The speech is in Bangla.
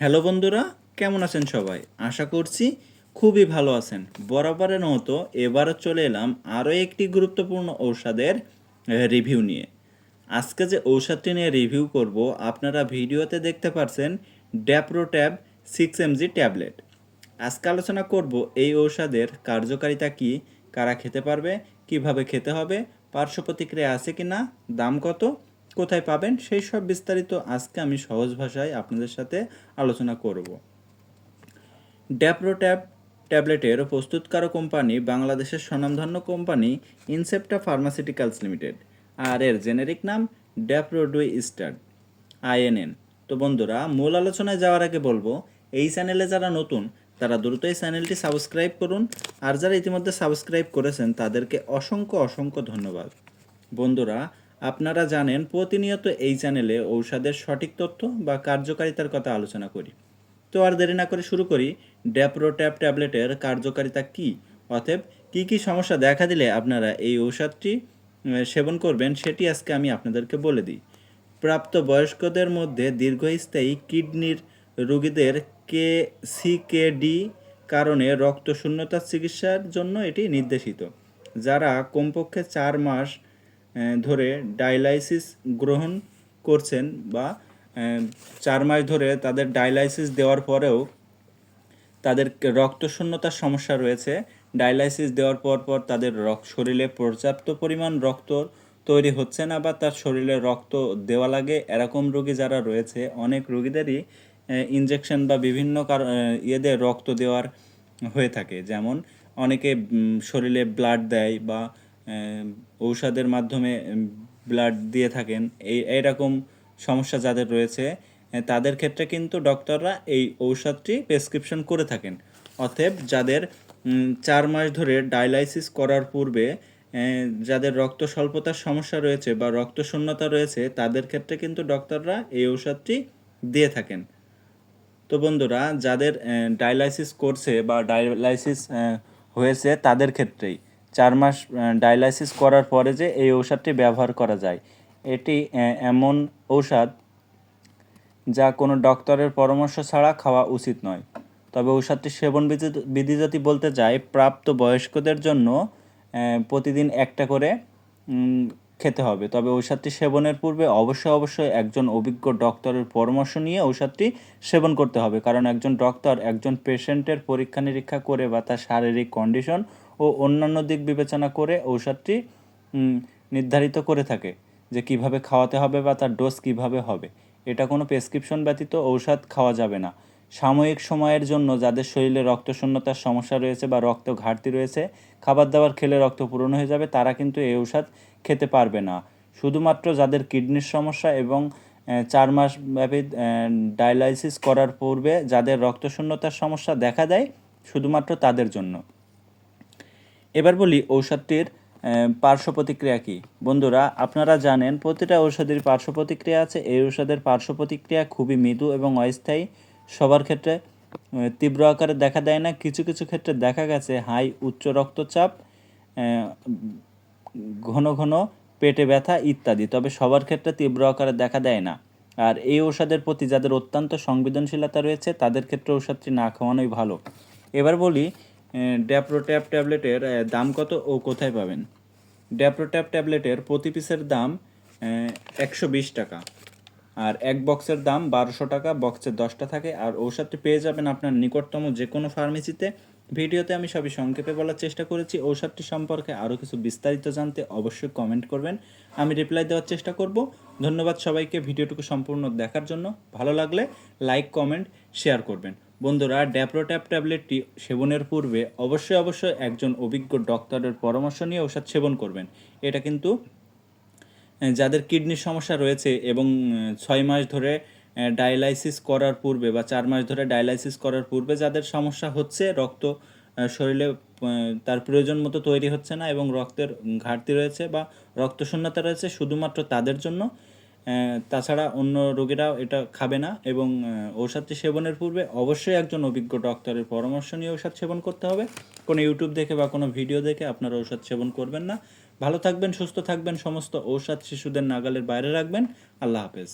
হ্যালো বন্ধুরা, কেমন আছেন সবাই? আশা করছি খুবই ভালো আছেন। বরাবরের মতো এবারও চলে এলাম আরও একটি গুরুত্বপূর্ণ ঔষধের রিভিউ নিয়ে। আজকে যে ঔষধটি নিয়ে রিভিউ করব, আপনারা ভিডিওতে দেখতে পারছেন dapro tab six M G tablet. আজকে আলোচনা করব এই ঔষধের কার্যকারিতা কি, কারা খেতে পারবে, কীভাবে খেতে হবে, পার্শ্ব প্রতিক্রিয়া আছে কি না দাম কত কোথায় পাবেন, সেই সব বিস্তারিত আজকে আমি সহজ ভাষায় আপনাদের সাথে আলোচনা করব। ড্যাপ্রো ট্যাব ট্যাবলেটের প্রস্তুতকারক কোম্পানি বাংলাদেশের স্বনামধন্য কোম্পানি ইনসেপ্টা ফার্মাসিউটিক্যালস লিমিটেড আর এর জেনেরিক নাম ড্যাপ্রোডুই স্টার্ট আইএনএন তো বন্ধুরা, মূল আলোচনায় যাওয়ার আগে বলব, এই চ্যানেলে যারা নতুন, তারা দ্রুত এই চ্যানেলটি সাবস্ক্রাইব করুন আর যারা ইতিমধ্যে সাবস্ক্রাইব করেছেন, তাদেরকে অসংখ্য অসংখ্য ধন্যবাদ। বন্ধুরা আপনারা জানেন, প্রতিনিয়ত এই চ্যানেলে ঔষধের সঠিক তথ্য বা কার্যকারিতার কথা আলোচনা করি। তো আর দেরি না করে শুরু করি, ড্যাপ্রোট্যাপ ট্যাবলেটের কার্যকারিতা কি? অতএব, কি কি সমস্যা দেখা দিলে আপনারা এই ঔষধটি সেবন করবেন সেটি আজকে আমি আপনাদেরকে বলে দিই। প্রাপ্ত বয়স্কদের মধ্যে দীর্ঘস্থায়ী কিডনির রোগীদের কে সিকেডি কারণে রক্ত শূন্যতার চিকিৎসার জন্য এটি নির্দেশিত। যারা কমপক্ষে চার মাস ধরে ডায়ালাইসিস গ্রহণ করছেন বা চার মাস ধরে তাদের ডায়ালাইসিস দেওয়ার পরেও তাদের রক্ত শূন্যতার সমস্যা রয়েছে। ডায়ালাইসিস দেওয়ার পর পর তাদের রক্ত, শরীরে পর্যাপ্ত পরিমাণ রক্ত তৈরি হচ্ছে না বা তার শরীরে রক্ত দেওয়া লাগে। এরকম রোগী যারা রয়েছে, অনেক রোগীদেরই ইনজেকশন বা বিভিন্ন কারণ ইয়েদের রক্ত দেওয়ার হয়ে থাকে। যেমন অনেকে শরীরে ব্লাড দেয় বা ঔষধের মাধ্যমে ব্লাড দিয়ে থাকেন। এই, এইরকম সমস্যা যাদের রয়েছে তাদের ক্ষেত্রে কিন্তু ডক্টররা এই ঔষধটি প্রেসক্রিপশন করে থাকেন। অতএব যাদের চার মাস ধরে ডায়ালাইসিস করার পূর্বে যাদের রক্ত স্বল্পতার সমস্যা রয়েছে বা রক্ত শূন্যতা রয়েছে, তাদের ক্ষেত্রে কিন্তু ডক্টররা এই ঔষধটি দিয়ে থাকেন। তো বন্ধুরা, যাদের ডায়ালাইসিস করছে বা ডায়ালাইসিস হয়েছে, তাদের ক্ষেত্রেই। চার মাস ডায়ালাইসিস করার পরে যে এই ঔষধটি ব্যবহার করা যায়। এটি এমন ঔষধ যা কোনো ডক্টরের পরামর্শ ছাড়া খাওয়া উচিত নয়। তবে ঔষধটি সেবন বিধি- যদি বলতে যাই প্রাপ্ত বয়স্কদের জন্য প্রতিদিন একটা করে খেতে হবে। তবে ঔষধটি সেবনের পূর্বে অবশ্যই অবশ্যই একজন অভিজ্ঞ ডক্টরের পরামর্শ নিয়ে ঔষধটি সেবন করতে হবে। কারণ একজন ডক্টর একজন পেশেন্টের পরীক্ষা নিরীক্ষা করে বা তার শারীরিক কন্ডিশন ও অন্যান্য দিক বিবেচনা করে ঔষধটি নির্ধারিত করে থাকে যে কীভাবে খাওয়াতে হবে বা তার ডোজ কীভাবে হবে। এটা কোনো প্রেসক্রিপশন ব্যতীত ঔষধ খাওয়া যাবে না। সাময়িক সময়ের জন্য যাদের শরীরে রক্তশূন্যতার সমস্যা রয়েছে বা রক্ত ঘাটতি রয়েছে, খাবার দাবার খেলে রক্ত পূরণ হয়ে যাবে, তারা কিন্তু এই ঔষধ খেতে পারবে না। শুধুমাত্র যাদের কিডনির সমস্যা এবং চার মাস ব্যাপী ডায়ালাইসিস করার পূর্বে যাদের রক্তশূন্যতার সমস্যা দেখা দেয়, শুধুমাত্র তাদের জন্য। এবার বলি ঔষধটির পার্শ্ব প্রতিক্রিয়া কী? বন্ধুরা, আপনারা জানেন প্রতিটা ঔষধের পার্শ্ব প্রতিক্রিয়া আছে। এই ঔষধের পার্শ্ব প্রতিক্রিয়া খুবই মৃদু এবং অস্থায়ী। সবার ক্ষেত্রে তীব্র আকারে দেখা দেয় না। কিছু কিছু ক্ষেত্রে দেখা গেছে হাই উচ্চ রক্তচাপ ঘন ঘন পেটে ব্যথা ইত্যাদি। তবে সবার ক্ষেত্রে তীব্র আকারে দেখা দেয় না। আর এই ঔষধের প্রতি যাদের অত্যন্ত সংবেদনশীলতা রয়েছে, তাদের ক্ষেত্রে ঔষধটি না খাওয়ানোই ভালো। এবার বলি ড্যাপ্রোট্যাপ ট্যাবলেটের দাম কত ও কোথায় পাবেন? ড্যাপ্রোট্যাপ ট্যাবলেটের প্রতি পিসের দাম একশো বিশ টাকা। আর এক বক্সের দাম বারোশো টাকা বক্সের দশটা থাকে। আর ঔষধটি পেয়ে যাবেন আপনার নিকটতম যে কোনো ফার্মেসিতে ভিডিওতে আমি সবই সংক্ষেপে বলার চেষ্টা করেছি। ঔষধটি সম্পর্কে আরও কিছু বিস্তারিত জানতে অবশ্যই কমেন্ট করবেন। আমি রিপ্লাই দেওয়ার চেষ্টা করব। ধন্যবাদ সবাইকে ভিডিওটুকু সম্পূর্ণ দেখার জন্য। ভালো লাগলে লাইক কমেন্ট শেয়ার করবেন। বন্ধুরা ড্যাপ্রোট্যাপ ট্যাবলেটটি সেবনের পূর্বে অবশ্যই অবশ্যই একজন অভিজ্ঞ ডক্টরের পরামর্শ নিয়ে ঔষধ সেবন করবেন। এটা কিন্তু যাদের কিডনির সমস্যা রয়েছে এবং ছয় মাস ধরে ডায়ালাইসিস করার পূর্বে বা চার মাস ধরে ডায়ালাইসিস করার পূর্বে যাদের সমস্যা হচ্ছে, রক্ত শরীরে তার প্রয়োজন মতো তৈরি হচ্ছে না এবং রক্তের ঘাটতি রয়েছে বা রক্তশূন্যতা রয়েছে, শুধুমাত্র তাদের জন্য। তাছাড়া অন্য রোগীরাও এটা খাবে না এবং ঔষধ ঔষধটি সেবনের পূর্বে অবশ্যই একজন অভিজ্ঞ ডক্টরের পরামর্শ নিয়ে ঔষধ সেবন করতে হবে। কোনো ইউটিউব দেখে বা কোনো ভিডিও দেখে আপনারা ঔষধ সেবন করবেন না। ভালো থাকবেন, সুস্থ থাকবেন, সমস্ত ঔষধ শিশুদের নাগালের বাইরে রাখবেন। আল্লাহ হাফেজ।